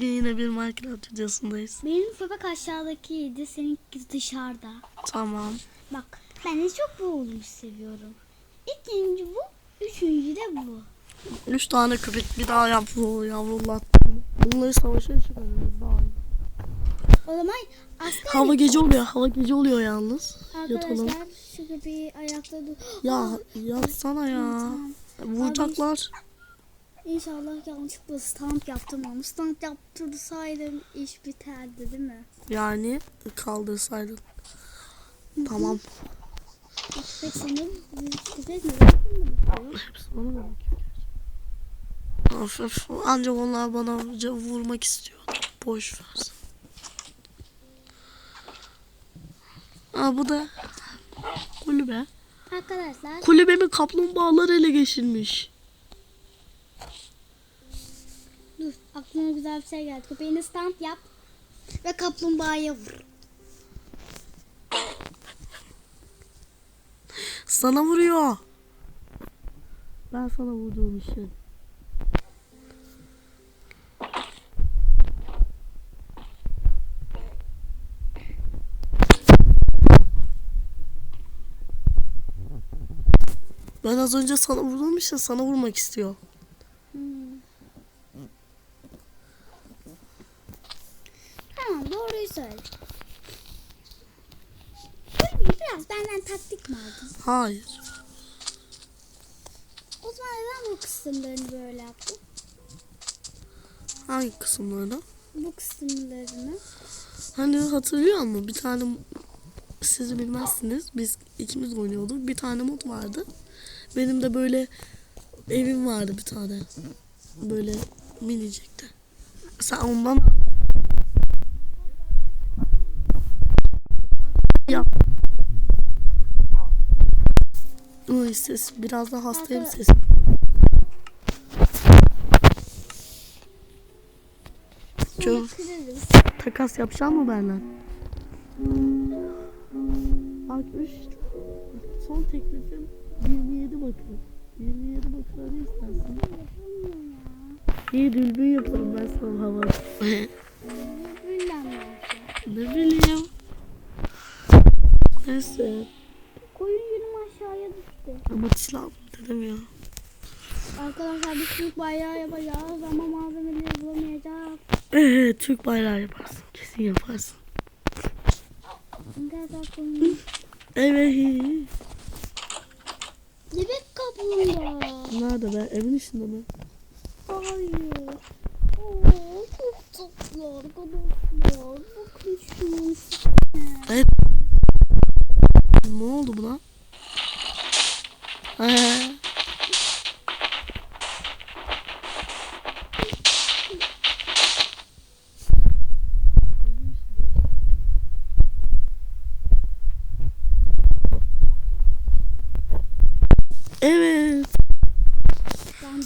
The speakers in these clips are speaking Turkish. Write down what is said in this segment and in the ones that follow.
Yine bir Minecraft videosundayız. Benim köpek aşağıdakiydi, seninki dışarıda. Tamam. Bak, ben de çok boğulmuş seviyorum. İkinci bu, üçüncü de bu. Üç tane köpek bir daha yavru yavrulattım. Bunları savaşa çıkarırız daha. O zaman aslında Hava gece oluyor. Hava gece oluyor yalnız. Yatalım. arkadaşlar şu köpeği ayakta dur. Ya yatsana ya. Vuracaklar. İnşallah yanlışlıkla stand yaptım onu. Stand yaptırsaydım iş biterdi değil mi? Yani kaldırsaydın. Tamam. Köpek senin, köpek mi? Hepsi bana mı. Ancak onlar bana vurmak istiyor. Boş ver. Aa, bu da kulübe. Arkadaşlar Kulübemi kaplumbağalar ele geçirmiş. dur aklıma güzel bir şey geldi. Köpeğini stand yap ve kaplumbağaya vur. Sana vuruyor. Ben sana vurduğum için. Ben az önce sana vurduğum için sana vurmak istiyor. Hmm. Böyle Biraz benden taktik mi aldın? Hayır. O zaman neden bu kısımlarını böyle yaptın? Hangi kısımlarda? Bu kısımlarını. Hani hatırlıyor musun? Bir tane sizi bilmezsiniz. Biz ikimiz oynuyorduk. Bir tane mod vardı. Benim de böyle evim vardı bir tane. Böyle minicikti. Sen ondan Uy ses biraz da hastayım sesim. Çok takas yapacak mı benden? Bak 3 son teklifim 27 bakır. 27 bakır ne istersin? İyi dülbün yaparım ben sana hava. Yapacağım? ne bileyim. Neyse. Koyun yürüm aşağıya düştü. Ama silah dedim ya. Arkadaşlar biz Türk bayrağı yapacağız ama malzemeleri bulamayacağız. Ee, Türk bayrağı yaparsın. Kesin yaparsın. Evet. Bebek kaplumbağa. Nerede be? Evin içinde mi? Hayır. Oo, çok tatlı arkadaşlar. Bakın şunun üstüne. Ne oldu buna? Ee, Evet. Ben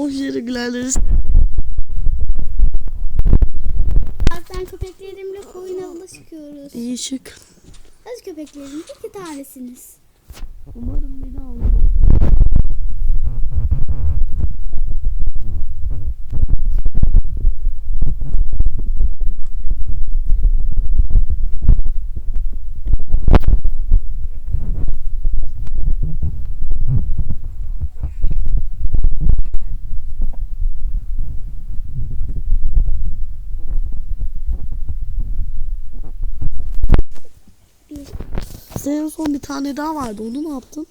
Boş yere gülerleriz. ben köpeklerimle koyun avına çıkıyoruz. İyi çık. Öz köpeklerim iki tanesiniz. Umarım beni almaz. Bir. Senin son bir tane daha vardı. Onu ne yaptın?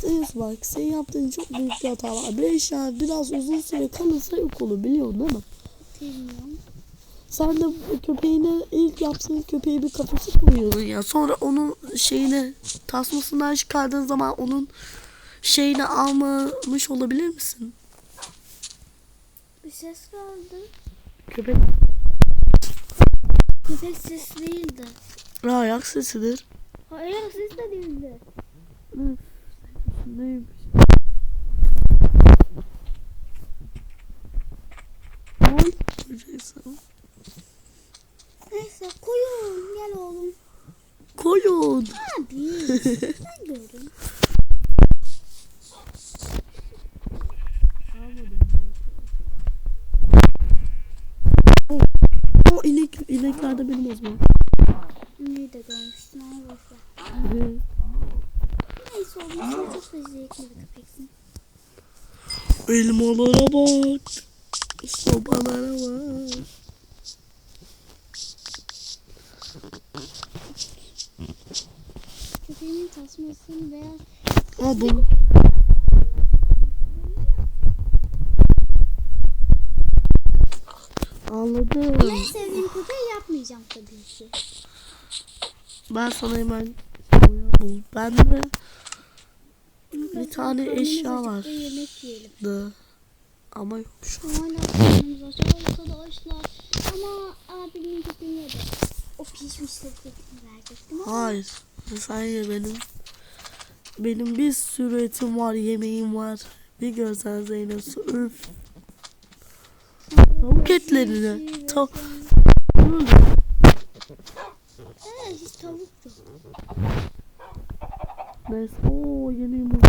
Senin bak senin yaptığın çok büyük bir hata var. Bir eşya biraz uzun süre kalırsa yok olur biliyorsun değil mi? Bilmiyorum. Sen de köpeğine ilk yaptığın köpeğe bir kafası koyuyordun ya. Sonra onun şeyini tasmasından çıkardığın zaman onun şeyini almamış olabilir misin? Bir ses geldi. Köpek Köpek sesi değildi. Ayak sesidir. Hayır siz de değildi. Neymiş? Neyse. Neyse koyun gel oğlum. Koyun. Abi ben gördüm. O inek, inekler de benim o zaman. De görmüştün ama boşver. Neyse oğlum sen çok zevkli bir köpeksin. Elmalara bak. Sobalara bak. Köpeğimin tasmasını veya Aa bu. Anladım. en sevdiğim köpeği yapmayacağım tabii ki. Ben sana hemen bul. Bende bir tane eşya var. De. Ama yok şu an. Hala karnımız aç arkadaşlar. Ama abimin köpeğine de o pişmiş köpeğini verecektim ama Hayır. Sen ye benim. Benim bir sürü etim var, yemeğim var. Bir görsen Zeynep su üf. Tavuk etlerini. Tav Evet hiç tavuk yok. Oo yeni yumurta.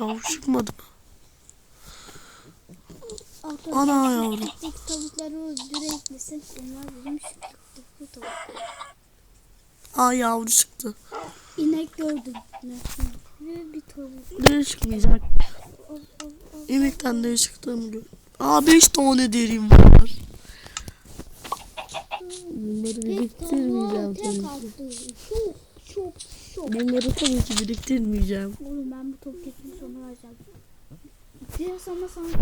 Yavru çıkmadı mı? Ana şu yavrum. Çiftlik tavukları öldürebilirsin. Onlar bizim çiftlikli tavuk. Aa yavru çıktı. İnek gördüm. Ve bir tavuk. Ne çıkmayacak? Yemekten ne çıktığımı gör. Aa 5 tane derim var. Bunları biriktirmeyeceğim tabii ki. Çok çok çok. Bunları tabii ki biriktirmeyeceğim. Oğlum ben bu tavuk etini sana vereceğim. Bir sana sanki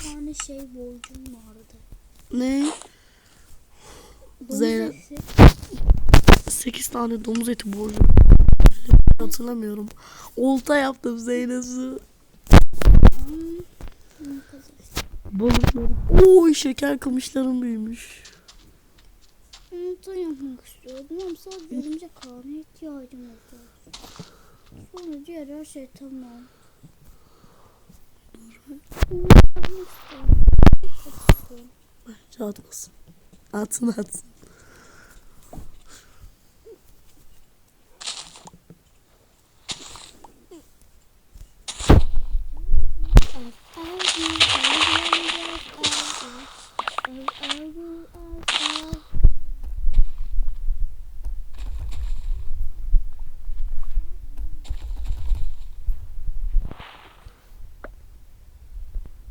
8 tane şey borcum vardı. Ne? Zeynep. eti. 8 tane domuz eti borcu. Hatırlamıyorum. Olta yaptım kadar. Balıkları. Oo şeker kamışlarım büyümüş. Yumurta yapmak istiyordum ama sadece örümcek ağına ihtiyacım oldu. Sonra diğer her şey tamam. Yumurta yapmak istiyorum. Bence atmasın. Atsın atsın.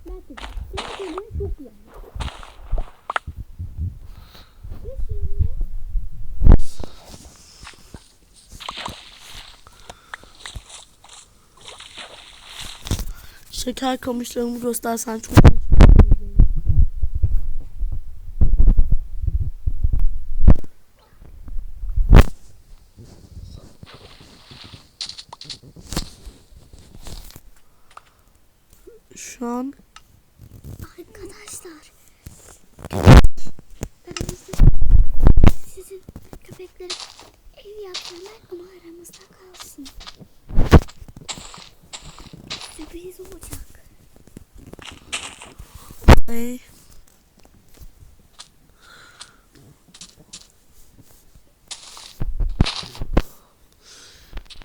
Belki de. Senin dediğin çok güzel. Ve şimdi Şeker kamışlarımı göstersen çok Şu an Arkadaşlar. Aramızda sizin köpeklere ev yaptırmak ama aramızda kalsın. Sürpriz olacak. Ey.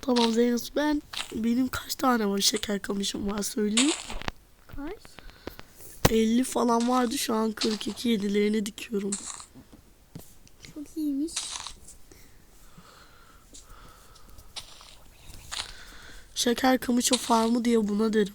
Tamam Zeynep ben benim kaç tane var şeker kamışım var söyleyeyim. Kaç? 50 falan vardı şu an 42 yedilerini dikiyorum. Çok iyiymiş. Şeker kamışı farmı diye buna derim.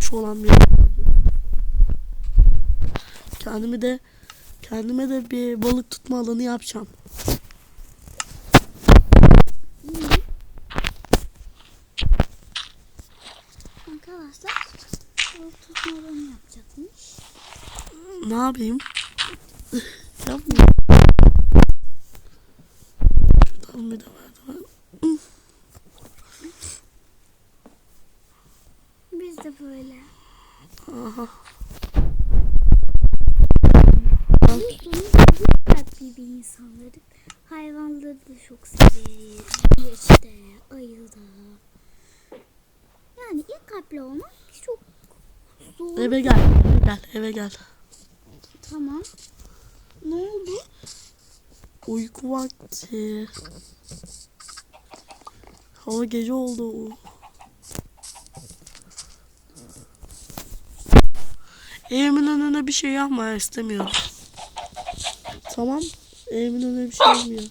Şu olan bir Kendime de kendime de bir balık tutma alanı yapacağım. Arkadaşlar bu Sonra ne yapacakmış? Ne yapayım? Yapma. Şuradan bir de merdiven. Biz de böyle. Aha. Biz çok kalpli bir insanlardık. Hayvanları da çok severiz. İşte ayı da. Yani iyi kalpli olmak çok zor. Eve gel. Eve gel. Tamam. Ne oldu? Uyku vakti. Hava gece oldu. Evimin önüne bir şey yapma istemiyorum. Tamam. Evimin önüne bir şey yapmıyor.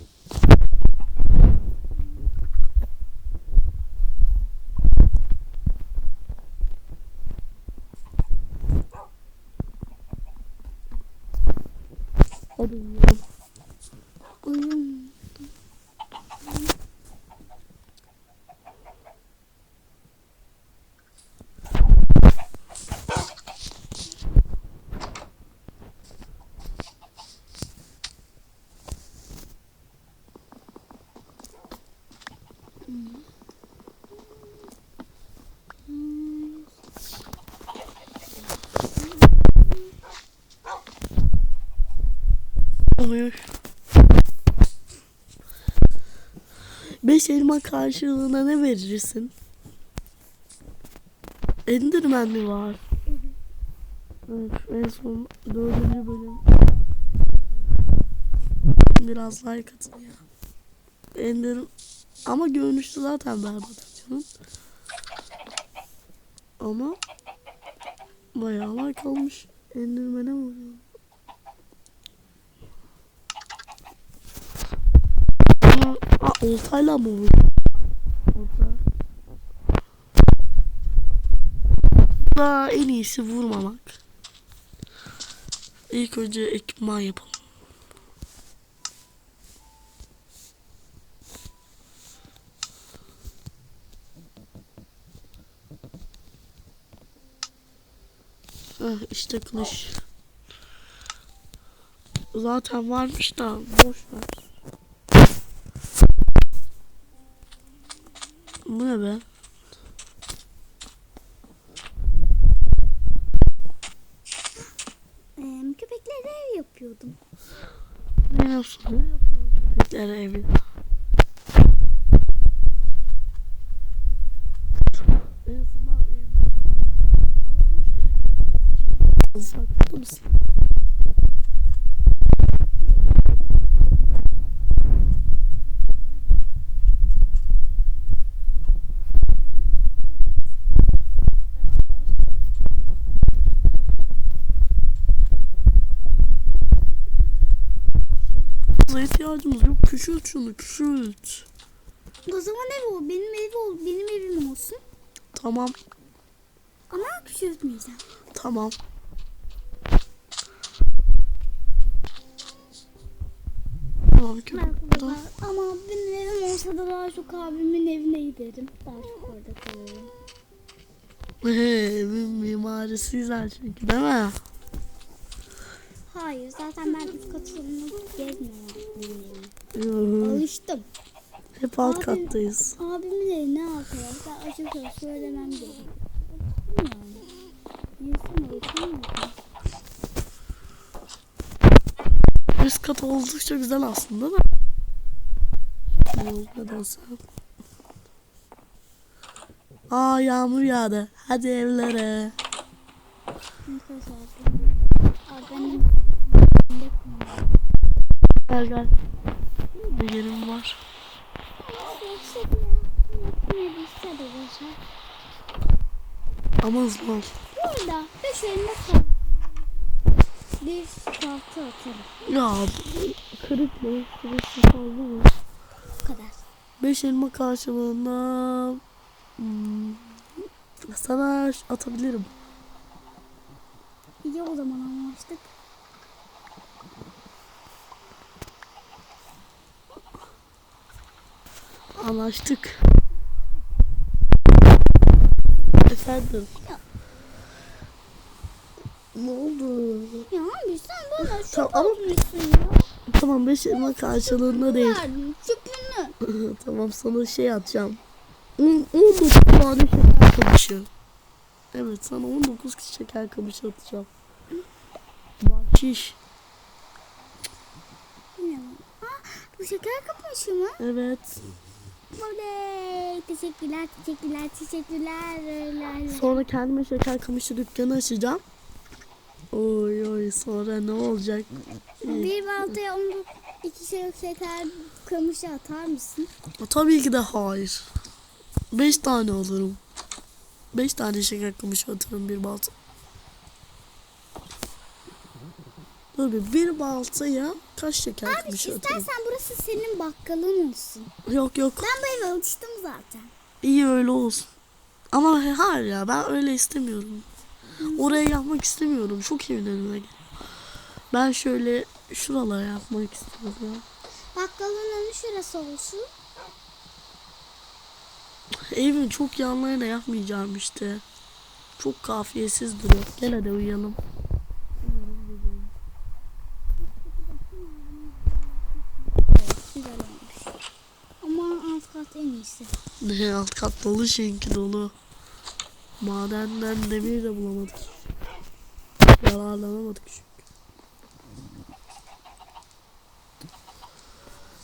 15 elma karşılığına ne verirsin? Enderman mi var? Evet, en son dördüncü bölüm. Biraz like atın ya. Ender ama görünüştü zaten berbat canım. Ama bayağı like almış. Enderman'e vuruyor. Oltayla mı vurdu? Daha en iyisi vurmamak. İlk önce ekipman yapalım. Heh, işte kılıç. Zaten varmış da boş ver. Bu ne be? Ee, köpeklere ev yapıyordum. Ne yapsın? Ne yapıyor köpeklere evi? En azından ev. Ama boş yere Saklı mısın? Fazla ihtiyacımız yok. Küçült şunu küçült. O zaman ev ol. Benim ev ol. Benim evim olsun. Tamam Ama küçültmeyeceğim. tamam. Merhabalar. Ama benim evim olsa da daha çok abimin evine giderim. Daha çok orada kalırım. Evin mimarisi güzel çünkü değil mi? Hayır zaten ben üst katını gezmiyorum Alıştım. Hep alt Abi- kattayız. Abimin evi ne arkadaşlar açıkçası söylemem alışamıyor. Üst kat oldukça güzel aslında da. Nedense. Aa yağmur yağdı. Hadi evlere. Gel gel. Yerim var. Ama hızlı ol. Burada elime kal. Bir tahta atarım. Ya kırık mı? Kırık mı fazla mı? Bu kadar. Beş elma karşılığında hmm, sana atabilirim. İyi o zaman anlaştık. Anlaştık. Efendim. Ne oldu? Ya abi sen bana şu Tamam, ama- yapmışsın ya. Tamam 5 elma karşılığında değil. Verdim çöpünü. tamam sana şey atacağım. 10 19 tane şeker kamışı. Evet sana 19 şeker kamışı atacağım. Bahşiş. Bu şeker kapmışı mı? Evet. Oley. Teşekkürler, teşekkürler, teşekkürler. Sonra kendime şeker kamışı dükkanı açacağım. Oy oy sonra ne olacak? Bir baltaya onu iki şey şeker kamışı atar mısın? Tabii ki de hayır. 5 tane alırım. 5 tane şeker kamışı atarım bir balta. Tabii bir baltaya kaç şeker Abi kamışı atarım? istersen burası senin bakkalın olsun. Yok yok Ben bu eve alıştım zaten. iyi öyle olsun. Ama hayır ya ben öyle istemiyorum. Oraya yapmak istemiyorum. Çok önüme geliyor. Ben şöyle şuralara yapmak istiyorum. Bakkalın önü şurası olsun. Evin çok yanlarına yapmayacağım işte. Çok kafiyesiz duruyor. Gel hadi uyuyalım. Güzel olmuş. Ama alt kat en iyisi. Ne alt kat dolu çünkü dolu. Madenden demir de bulamadık. Yararlanamadık çünkü.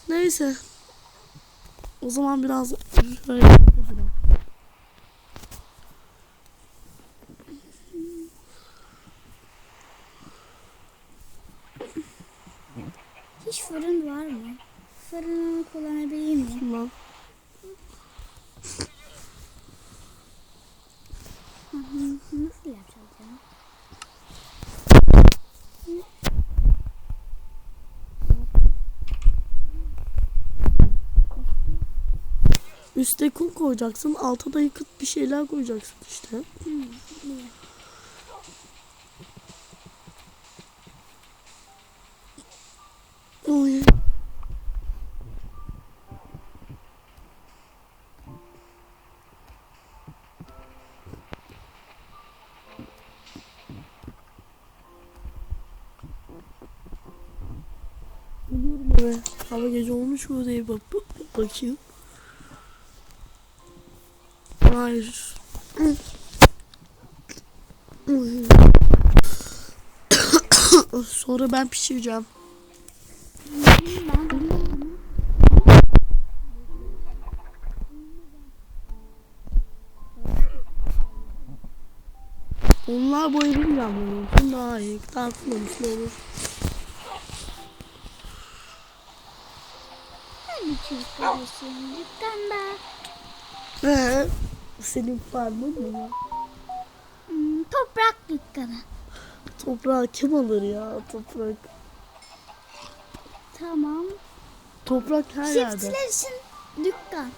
Neyse. O zaman biraz şöyle yapalım. Hiç fırın var mı? Fırını kullanabilir miyim? Lan. Hı hı, Nasıl yapacağız ya? Üste kum koyacaksın, alta da yıkıt bir şeyler koyacaksın işte. Oy. Hava gece olmuş mu diye bak bak- bakayım. Sonra ben pişireceğim. Onlar bu evin camları olsun daha iyi. Daha kullanışlı olur. Senin farmın mı? var? Hmm, toprak dükkanı. Toprağı kim alır ya toprak? Tamam. Toprak her yerde. Çiftçiler için dükkan.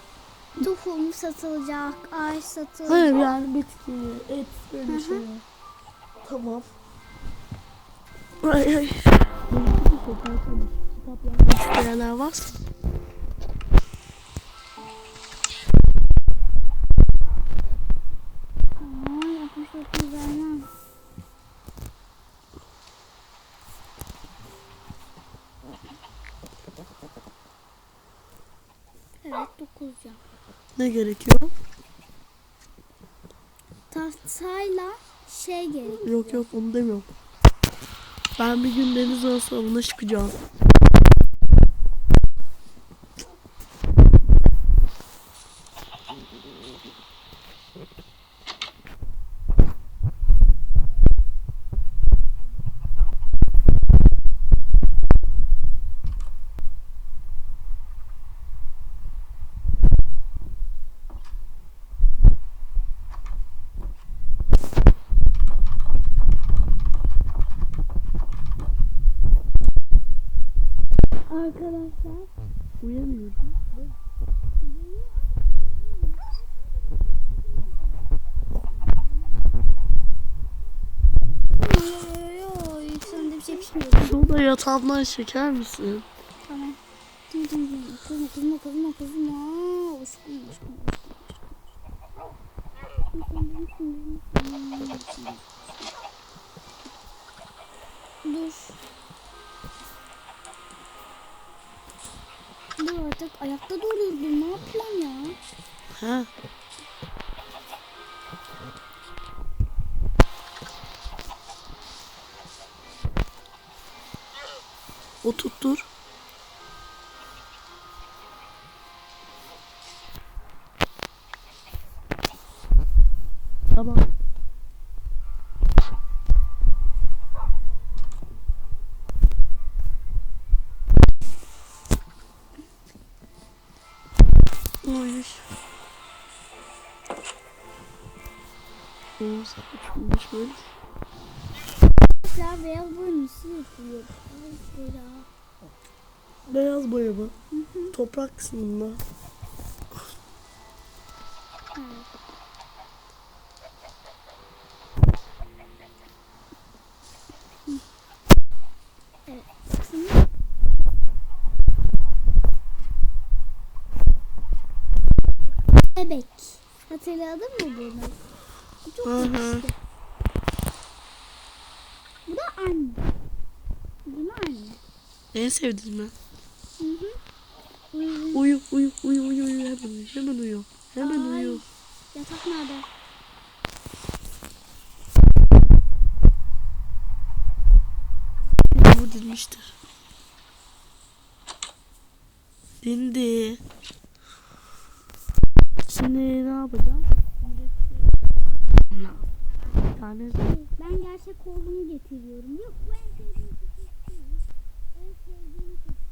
Tohum satılacak, ağaç satılacak. Hayır yani bitki, et böyle şeyler. Tamam. Ay ay. Benimki de toprak alır. Kitap yazmak isteyenler varsa. Ne gerekiyor? Tahtayla şey gerekiyor. Yok yok onu demiyorum. Ben bir gün deniz arası avına çıkacağım. Yatağımdan çeker misin? Tamam. Dım dım dım. Kızma kızma kızma kızma. Aşkım aşkım aşkım. aşkım. dur. Dur artık ayakta duruyordu. Ne yapıyorsun ya? He. Oturttur. Ya beyaz boya nasıl yapıyor? Beyaz boya mı? Toprak kısmında. Evet. Evet. Şimdi Bebek. Hatırladın mı bunu? Bu Çok Hı hı. Anne. Bu da anne. En sevdiğin mi? Hı. Uyu uyu uyu uyu uyu hemen uyu hemen uyu. Hemen Ay. uyu. Yatak nerede? Bu dinmiştir. Dindi. Şimdi ne yapacağım? Bir tane Ben gerçek olduğunu getiriyorum. Yok bu en sevdiğim köpek değil. En sevdiğim köpek.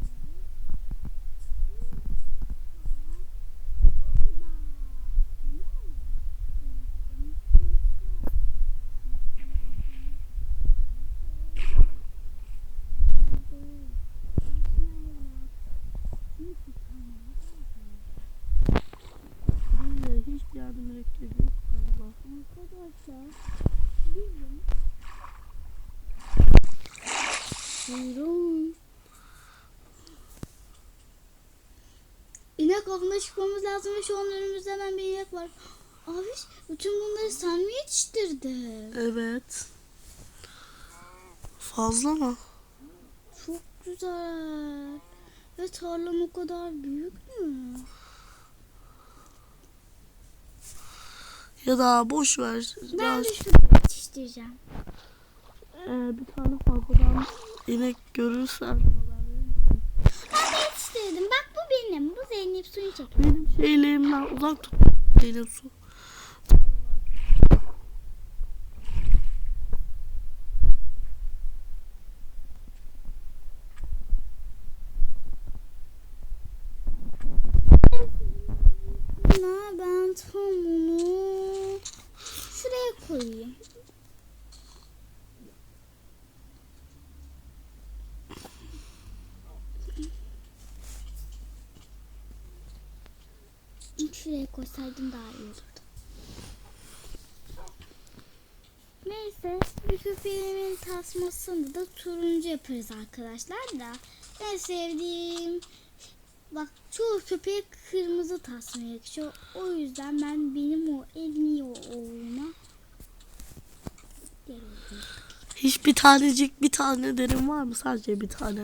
buraya hiç yardım mürekkebi yok galiba. Arkadaşlar bizim Buyurun. İnek avına çıkmamız lazım ve şu an önümüzde hemen bir inek var. Abi bütün bunları sen mi yetiştirdin? Evet. Fazla mı? Çok güzel. Ve tarlam o kadar büyük mü? Ya da boş ver. Ben de şunu yetiştireceğim. Ee, bir tane fazladan inek görürsen? Ben de yetiştirdim. Bak benim. Bu Zeynep suyunu çekiyor. Benim şeylerimden uzak tut. Zeynep su. Ben tam onu şuraya koyayım. Şuraya koysaydım daha iyi olurdu. Neyse bir köpeğimin tasmasını da turuncu yaparız arkadaşlar da. En sevdiğim Bak çoğu köpeğe kırmızı tasma yakışıyor. O yüzden ben benim o en iyi oğluma. Hiçbir tanecik bir tane derim var mı? Sadece bir tane.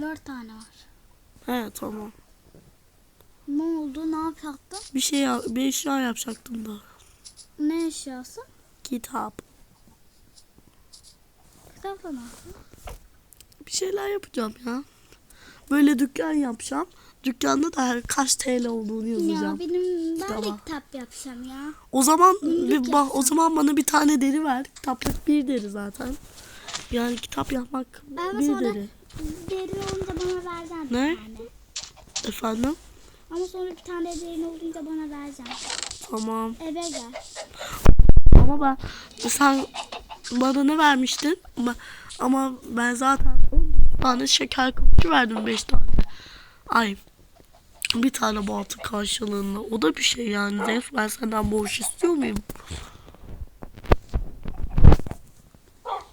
Dört tane var. He tamam. Ne oldu? Ne yapacaktın? Bir şey ya- bir eşya yapacaktım da. Ne eşyası? Kitap. Kitapla ne? Bir şeyler yapacağım ya. Böyle dükkan yapacağım. Dükkanda da her kaç TL olduğunu Ya yazacağım. benim ben de kitap yapacağım ya. O zaman bir, bak, o zaman bana bir tane deri ver. Kitaplık bir deri zaten. Yani kitap yapmak Ama bir deri. Derin olunca bana vereceksin Ne? Efendim? Ama sonra bir tane derin olunca bana vereceksin. Tamam. Eve gel. Ama ben sen bana ne vermiştin? Ama, ama ben zaten 10 tane şeker kamışı verdim 5 tane. Ay bir tane baltı karşılığında. O da bir şey yani. Zef ben senden borç istiyor muyum?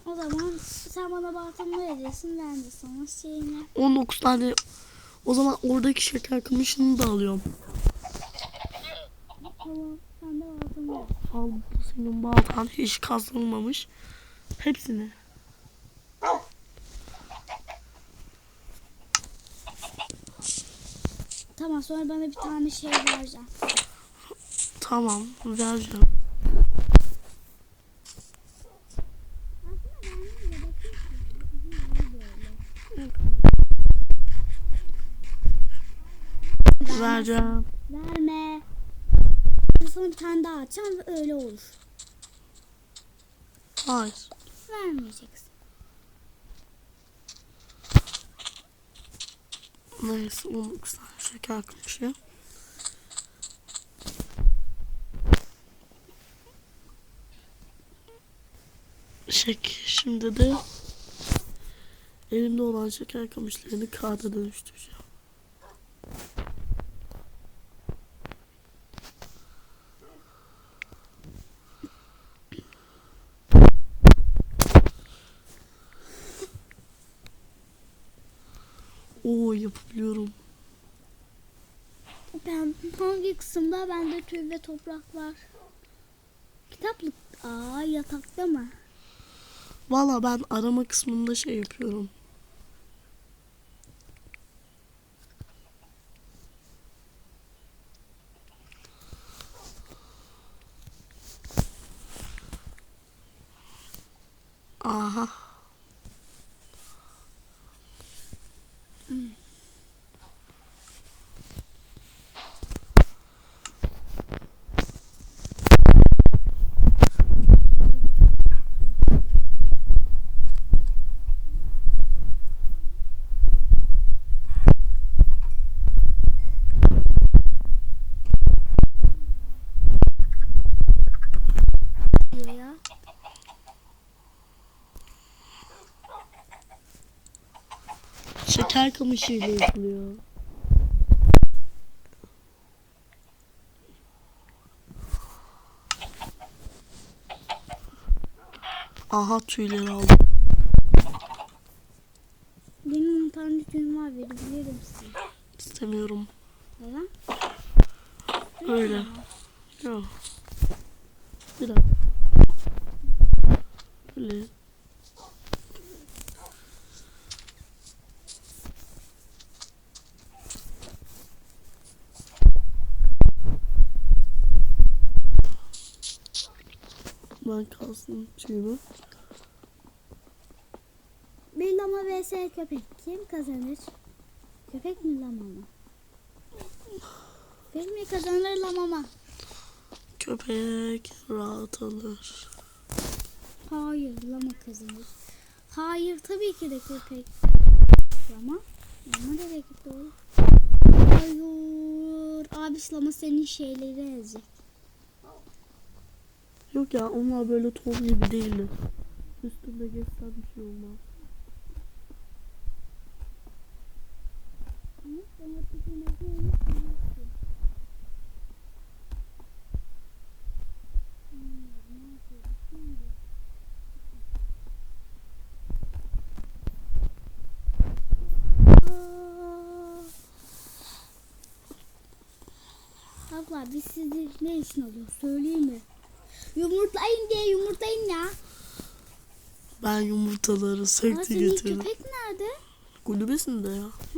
O zaman sen bana baltamı vereceksin ben de sana şeyini. 19 tane o zaman oradaki şeker kamışını da alıyorum. Tamam sen de baltamı ver. Al bu senin baltan hiç kazılmamış. Hepsini. Tamam sonra bana bir tane şey vereceğim. Tamam vereceğim. Vereceğim. Verme. Sonra bir tane daha atacağım ve öyle olur. Hayır. Vermeyeceksin. Neyse 19 tane şeker kamışı. Şek şimdi de elimde olan şeker kamışlarını kağıda dönüştüreceğim. Oo yapabiliyorum. Ben hangi kısımda bende tüy ve toprak var. Kitaplık. Aa yatakta mı? Valla ben arama kısmında şey yapıyorum. Aha. Diyor ya. Şeker kamışıyla yapılıyor. Aha tüyleri aldım. Benim 10 tane tüyüm var verebilirim size. İstemiyorum. Neden? Öyle. Yok. Bir dakika. Böyle. Ben kalsın tüyümü. Bir lama vs köpek. Kim kazanır? Köpek mi lama mı? Köpek mi kazanır lama mı? Köpek rahat alır. Hayır lama kazanır. Hayır tabii ki de köpek. Lama? Lama nereye gitti oğlum? Hayır. Abiş lama senin şeyleri ezecek. Yok ya onlar böyle toz gibi değildi. Üstünde geçsen bir şey olmaz. Abla biz sizi ne için alıyoruz söyleyeyim mi? Yumurtlayın diye yumurtlayın ya. Ben yumurtaları Aa, söktü senin getirdim. köpek nerede? Kulübesinde ya.